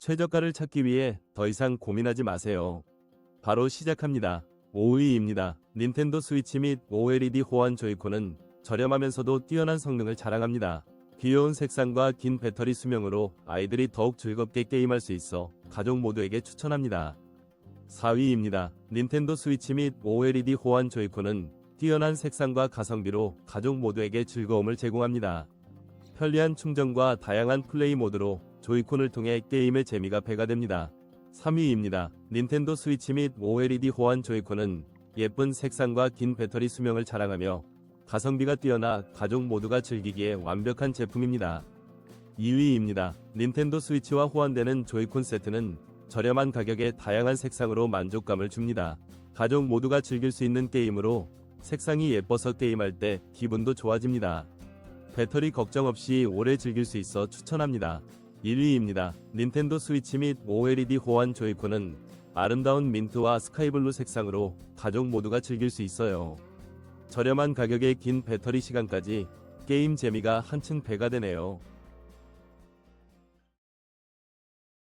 최저가를 찾기 위해 더 이상 고민하지 마세요. 바로 시작합니다. 5위입니다. 닌텐도 스위치 및 OLED 호환 조이콘은 저렴하면서도 뛰어난 성능을 자랑합니다. 귀여운 색상과 긴 배터리 수명으로 아이들이 더욱 즐겁게 게임할 수 있어 가족 모두에게 추천합니다. 4위입니다. 닌텐도 스위치 및 OLED 호환 조이콘은 뛰어난 색상과 가성비로 가족 모두에게 즐거움을 제공합니다. 편리한 충전과 다양한 플레이 모드로 조이콘을 통해 게임의 재미가 배가 됩니다. 3위입니다. 닌텐도 스위치 및 OLED 호환 조이콘은 예쁜 색상과 긴 배터리 수명을 자랑하며 가성비가 뛰어나 가족 모두가 즐기기에 완벽한 제품입니다. 2위입니다. 닌텐도 스위치와 호환되는 조이콘 세트는 저렴한 가격에 다양한 색상으로 만족감을 줍니다. 가족 모두가 즐길 수 있는 게임으로 색상이 예뻐서 게임할 때 기분도 좋아집니다. 배터리 걱정 없이 오래 즐길 수 있어 추천합니다. 1위입니다. 닌텐도 스위치 및 OLED 호환 조이콘은 아름다운 민트와 스카이블루 색상으로 가족 모두가 즐길 수 있어요. 저렴한 가격에 긴 배터리 시간까지 게임 재미가 한층 배가 되네요.